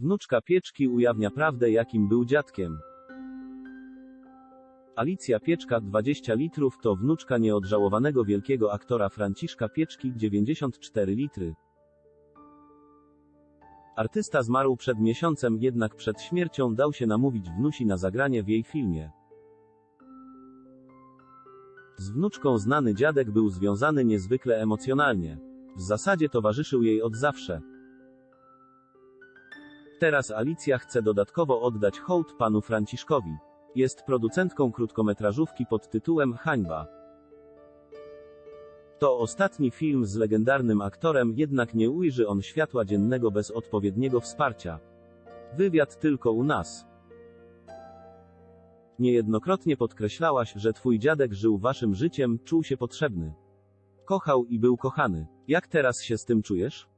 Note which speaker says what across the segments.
Speaker 1: Wnuczka Pieczki ujawnia prawdę jakim był dziadkiem. Alicja Pieczka 20 litrów to wnuczka nieodżałowanego wielkiego aktora Franciszka Pieczki 94 litry. Artysta zmarł przed miesiącem, jednak przed śmiercią dał się namówić wnusi na zagranie w jej filmie. Z wnuczką znany dziadek był związany niezwykle emocjonalnie. W zasadzie towarzyszył jej od zawsze. Teraz Alicja chce dodatkowo oddać hołd panu Franciszkowi. Jest producentką krótkometrażówki pod tytułem Hańba. To ostatni film z legendarnym aktorem, jednak nie ujrzy on światła dziennego bez odpowiedniego wsparcia. Wywiad tylko u nas. Niejednokrotnie podkreślałaś, że twój dziadek żył waszym życiem, czuł się potrzebny. Kochał i był kochany. Jak teraz się z tym czujesz?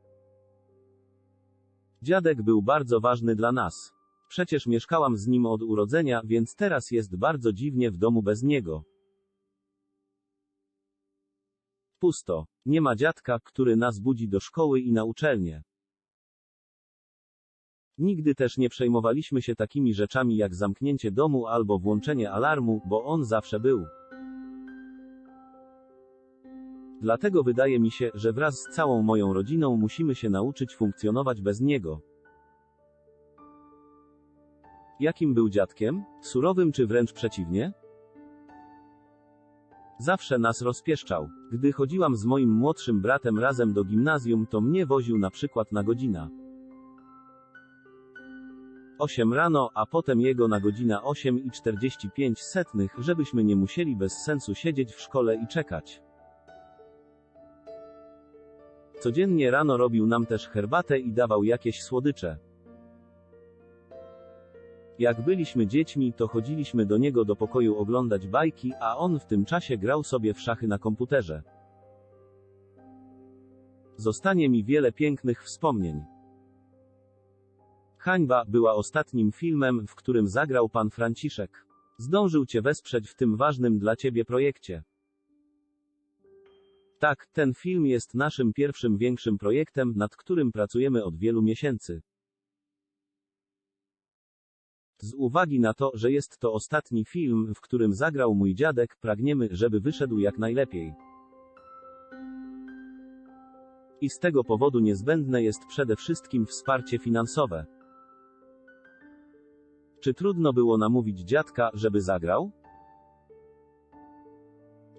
Speaker 1: Dziadek był bardzo ważny dla nas. Przecież mieszkałam z nim od urodzenia, więc teraz jest bardzo dziwnie w domu bez niego. Pusto. Nie ma dziadka, który nas budzi do szkoły i na uczelnię. Nigdy też nie przejmowaliśmy się takimi rzeczami jak zamknięcie domu albo włączenie alarmu, bo on zawsze był. Dlatego wydaje mi się, że wraz z całą moją rodziną musimy się nauczyć funkcjonować bez niego. Jakim był dziadkiem? Surowym czy wręcz przeciwnie? Zawsze nas rozpieszczał. Gdy chodziłam z moim młodszym bratem razem do gimnazjum, to mnie woził na przykład na godzina 8 rano, a potem jego na godzinę 8 i 45 setnych, żebyśmy nie musieli bez sensu siedzieć w szkole i czekać. Codziennie rano robił nam też herbatę i dawał jakieś słodycze. Jak byliśmy dziećmi, to chodziliśmy do niego do pokoju oglądać bajki, a on w tym czasie grał sobie w szachy na komputerze. Zostanie mi wiele pięknych wspomnień. Hańba była ostatnim filmem, w którym zagrał pan Franciszek. Zdążył cię wesprzeć w tym ważnym dla ciebie projekcie. Tak, ten film jest naszym pierwszym większym projektem, nad którym pracujemy od wielu miesięcy. Z uwagi na to, że jest to ostatni film, w którym zagrał mój dziadek, pragniemy, żeby wyszedł jak najlepiej. I z tego powodu niezbędne jest przede wszystkim wsparcie finansowe. Czy trudno było namówić dziadka, żeby zagrał?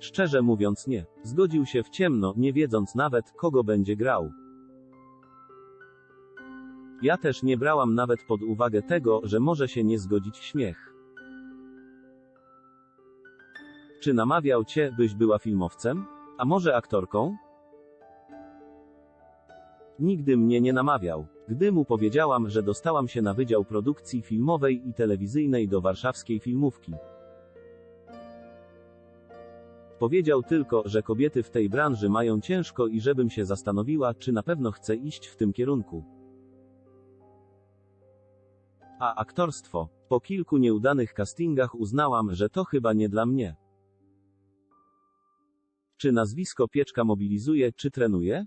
Speaker 1: Szczerze mówiąc nie. Zgodził się w ciemno, nie wiedząc nawet, kogo będzie grał. Ja też nie brałam nawet pod uwagę tego, że może się nie zgodzić śmiech. Czy namawiał cię, byś była filmowcem? A może aktorką? Nigdy mnie nie namawiał. Gdy mu powiedziałam, że dostałam się na Wydział Produkcji Filmowej i Telewizyjnej do warszawskiej filmówki. Powiedział tylko, że kobiety w tej branży mają ciężko i żebym się zastanowiła, czy na pewno chcę iść w tym kierunku. A aktorstwo. Po kilku nieudanych castingach uznałam, że to chyba nie dla mnie. Czy nazwisko Pieczka mobilizuje, czy trenuje?